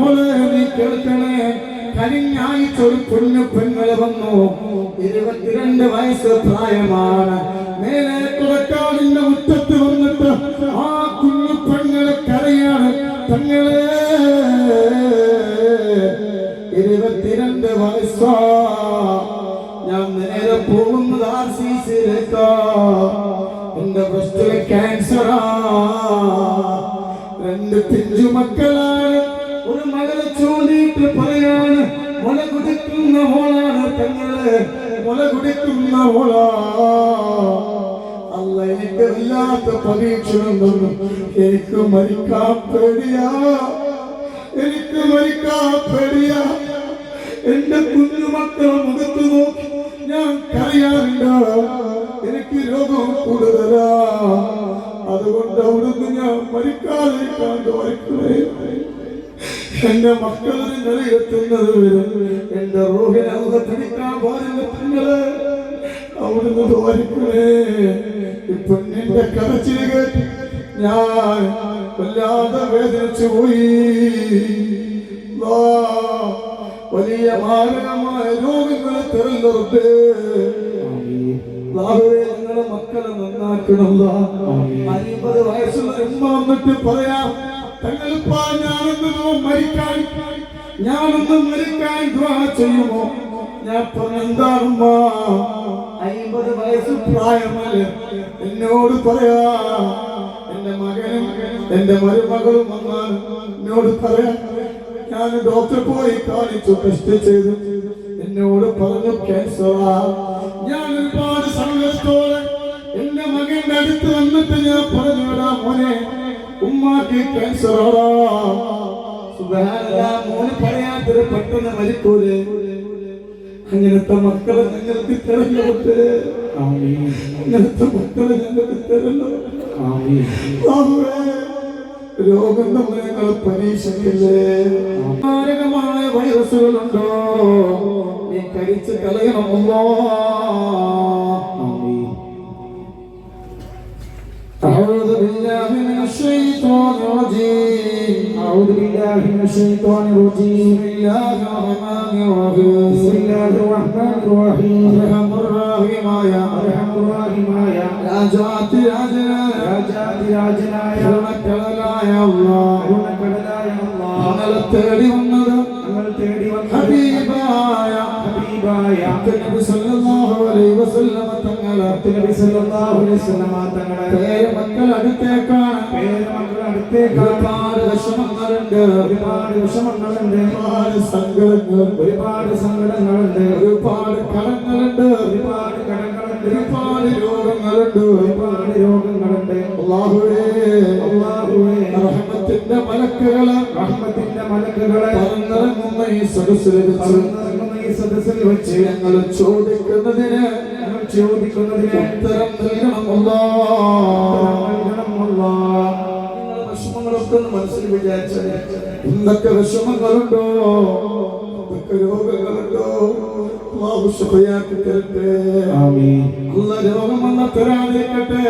മോളെ നീ കേൾക്കണേ കഴിഞ്ഞാഴ്ച ഒരു കുഞ്ഞു പെങ്ങൾ വന്നു. ഇരുപത്തിരണ്ട് വയസ്സ് പ്രായമാണ്. മേലെ തുറക്കാടിന്റെ മുറ്റത്ത് വന്നിട്ട് ആ കുഞ്ഞു പെങ്ങളെ കരയാണ്. തങ്ങളെ ഇരുപത്തിരണ്ട് വയസ്സാ. ഞാൻ നേരെ പോകുന്നത് ആർ സി സിയിലേക്കാ എന്റെ ബ്രസ്റ്റിൽ ക്യാൻസറാ രണ്ട് പിഞ്ചു മക്കളാണ്. ഒരു മകളെ ചൂണ്ടിയിട്ട് പറയാണ് മുല കുടിക്കുന്ന ഹോളാണ് തങ്ങൾ മുല കുടിക്കുന്ന ഹോളാ അല്ല എനിക്ക് വല്ലാത്ത പരീക്ഷണം എനിക്ക് മരിക്കാൻ പേടിയാ. എനിക്ക് മരിക്കാൻ പേടിയാ. എന്റെ കുഞ്ഞുമക്കളെ മുഖത്ത് നോക്കി ഞാൻ കരയാറുണ്ട് എനിക്ക് രോഗം കൂടുതലാ. അതുകൊണ്ട് അവിടുന്ന് ഞാൻ മരിക്കാതിരിക്കാൻ തോന്നിക്കുന്നേ എന്റെ മക്കൾ നിങ്ങൾ എത്തുന്നത് വരും എന്റെ റോഹിനെ അകത്തടിക്കാൻ പാടില്ല നിങ്ങൾ അവിടുന്ന് തോന്നിക്കണേ ഇപ്പൊ നിന്റെ കരച്ചിൽ കേട്ട് ഞാൻ വല്ലാതെ വേദനിച്ചു പോയി. വലിയ മാരകമായ രോഗങ്ങളെ തിരഞ്ഞെടുത്ത് നിങ്ങളെ മക്കളെ നന്നാക്കണം അൻപത് വയസ്സുള്ള എമ്മ വന്നിട്ട് പറയാം തങ്ങളിപ്പാ ഞാനൊന്ന് മരിക്കാൻ? ഞാനൊന്ന് മരിക്കാൻ ദ്വാ ചെയ്യുമോ? ഞാൻ പറഞ്ഞെന്താണുമ്മ അൻപത് വയസ്സ് പ്രായമല്ല? എന്നോട് പറയാ എന്റെ മകനും എന്റെ മരുമകളും വന്നാൽ എന്നോട് പറയാ ഞാൻ ഡോക്ടറെ പോയി കാണിച്ചു ടെസ്റ്റ് ചെയ്തു. എന്നോട് പറഞ്ഞു ക്യാൻസറാ. ഞാൻ ഒരുപാട് സങ്കടത്തോടെ എന്റെ മകന്റെ അടുത്ത് വന്നിട്ട് ഞാൻ പറഞ്ഞുവിടാ മോനെ ഉമ്മാക്ക് ക്യാൻസറാടാ സുബ്ഹാനല്ലാഹ് മോന് പറയാത്തൊരു പെട്ടെന്ന് മരിക്കൂലേ? അങ്ങനത്തെ മക്കളെ ഞങ്ങൾക്ക് തെരഞ്ഞെടുത്ത് അങ്ങനത്തെ മക്കളെ ഞങ്ങൾക്ക് തിരഞ്ഞെടുത്ത് രോഗം നമ്മൾ പരീക്ഷിക്കില്ലേ? മാരകമായ വൈറസുകളുണ്ടോ നീ കഴിച്ച് കളയണമല്ലോ. بالله من الشيطان الرجيم أعوذ بالله من الشيطان الرجيم بسم الله الرحمن الرحيم بسم الله الرحمن الرحيم أرحم الراحم يا أرحم الراحم يا يا جات العجلة يا جات العجلة يا حرمك لنا يا الله حرمك لنا يا الله عمل التالي والنذر عمل حبيبا يا حبيبا يا النبي صلى الله عليه وسلم മക്കൾ അടുത്തേക്കാണ്. ഒരുപാട് വിഷമങ്ങളുണ്ട്. ഒരുപാട് വിഷമങ്ങളുണ്ട്. ഒരുപാട് സങ്കടങ്ങൾ ഒരുപാട് സങ്കടങ്ങളുണ്ട്. ഒരുപാട് കടങ്ങളുണ്ട്. ഒരുപാട് കടങ്ങളുണ്ട്. ഒരുപാട് രോഗങ്ങളുണ്ട്. ഒരുപാട് രോഗങ്ങളുണ്ട്. അല്ലാഹുവേ അല്ലാഹുവേ റഹ്മത്തിന്റെ മലക്കുകൾ റഹ്മത്തിന്റെ മലക്കുകളെ പറന്നിറങ്ങുന്ന ഈ സദസ്സിൽ പറന്നിറങ്ങുന്ന ഈ സദസ്സിൽ വെച്ച് ഞങ്ങൾ ചോദിക്കുന്നതിന് ചോദിക്കുന്നതിന് ഉത്തരം നൽകണമല്ല. വിഷമങ്ങളൊക്കെ മനസ്സിൽ വിചാരിച്ചത് എന്തൊക്കെ വിഷമങ്ങളുണ്ടോ? എന്തൊക്കെ രോഗങ്ങളുണ്ടോ? അല്ലാഹു ശിഫയാക്കി തരട്ടെ ആമീൻ. അല്ല രോഗം വന്ന തരാതിരിക്കട്ടെ.